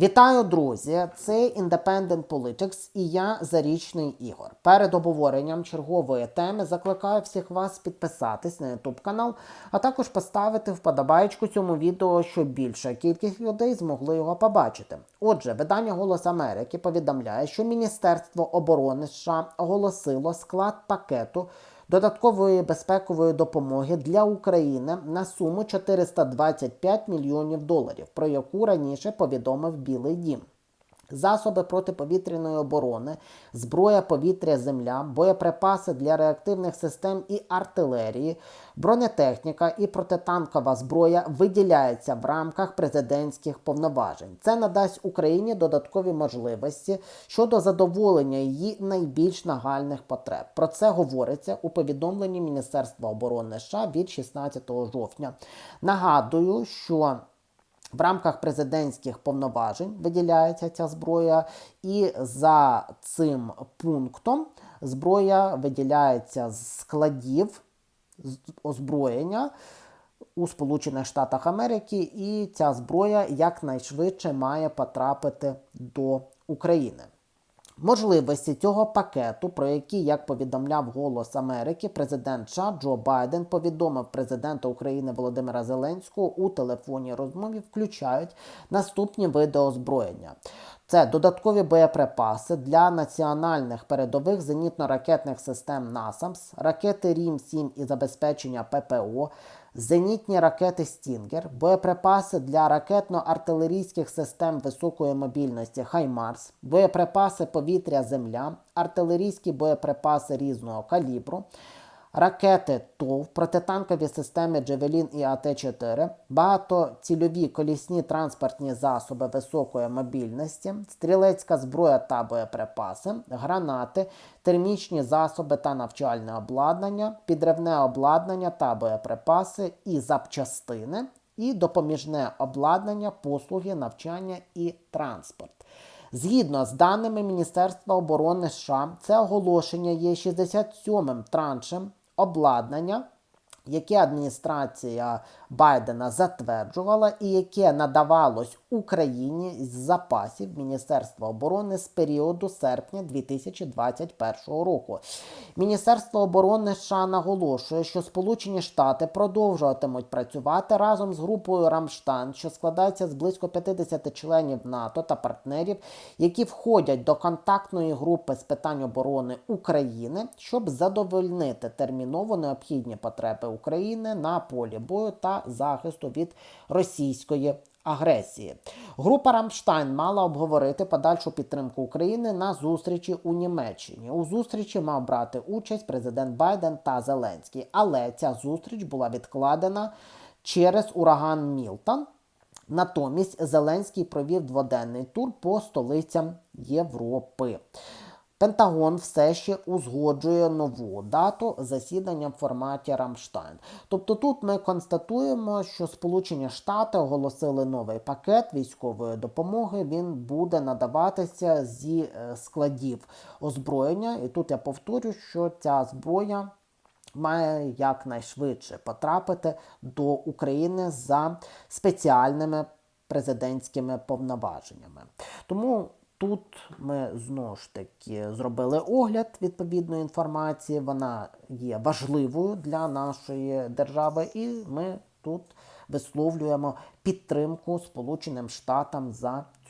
Вітаю, друзі! Це Independent Politics і я Зарічний Ігор. Перед обговоренням чергової теми закликаю всіх вас підписатись на YouTube канал, а також поставити вподобайку цьому відео, щоб більша кількість людей змогли його побачити. Отже, видання Голос Америки повідомляє, що Міністерство оборони США оголосило склад пакету додаткової безпекової допомоги для України на суму 425 мільйонів доларів, про яку раніше повідомив Білий Дім. Засоби протиповітряної оборони, зброя повітря, земля, боєприпаси для реактивних систем і артилерії, бронетехніка і протитанкова зброя виділяються в рамках президентських повноважень. Це надасть Україні додаткові можливості щодо задоволення її найбільш нагальних потреб. Про це говориться у повідомленні Міністерства оборони США від 16 жовтня. Нагадую, що в рамках президентських повноважень виділяється ця зброя, і за цим пунктом зброя виділяється з складів озброєння у Сполучених Штатах Америки, і ця зброя якнайшвидше має потрапити до України. Можливості цього пакету, про які, як повідомляв Голос Америки, президент США Джо Байден повідомив президента України Володимира Зеленського у телефонній розмові, включають наступні види озброєння. Це додаткові боєприпаси для національних передових зенітно-ракетних систем НАСАМС, ракети Рім-7 і забезпечення ППО, зенітні ракети Стінгер, боєприпаси для ракетно-артилерійських систем високої мобільності Хаймарс, боєприпаси повітря-земля, артилерійські боєприпаси різного калібру, ракети ТОВ, протитанкові системи Джевелін і АТ-4, багатоцільові колісні транспортні засоби високої мобільності, стрілецька зброя та боєприпаси, гранати, термічні засоби та навчальне обладнання, підривне обладнання та боєприпаси і запчастини, і допоміжне обладнання, послуги, навчання і транспорт. Згідно з даними Міністерства оборони США, це оголошення є 67-м траншем обладнання, яке адміністрація Байдена затверджувала і яке надавалось Україні з запасів Міністерства оборони з періоду серпня 2021 року. Міністерство оборони США наголошує, що Сполучені Штати продовжуватимуть працювати разом з групою Рамштайн, що складається з близько 50 членів НАТО та партнерів, які входять до контактної групи з питань оборони України, щоб задовольнити терміново необхідні потреби України на полі бою та захисту від російської агресії. Група Рамштайн мала обговорити подальшу підтримку України на зустрічі у Німеччині. У зустрічі мав брати участь президент Байден та Зеленський, але ця зустріч була відкладена через ураган Мілтон. Натомість Зеленський провів дводенний тур по столицям Європи. Пентагон все ще узгоджує нову дату засідання в форматі Рамштайн. Тобто тут ми констатуємо, що Сполучені Штати оголосили новий пакет військової допомоги. Він буде надаватися зі е, складів озброєння. І тут я повторю, що ця зброя має якнайшвидше потрапити до України за спеціальними президентськими повноваженнями. Тому тут ми знову ж таки зробили огляд відповідної інформації. Вона є важливою для нашої держави, і ми тут висловлюємо підтримку Сполученим Штатам за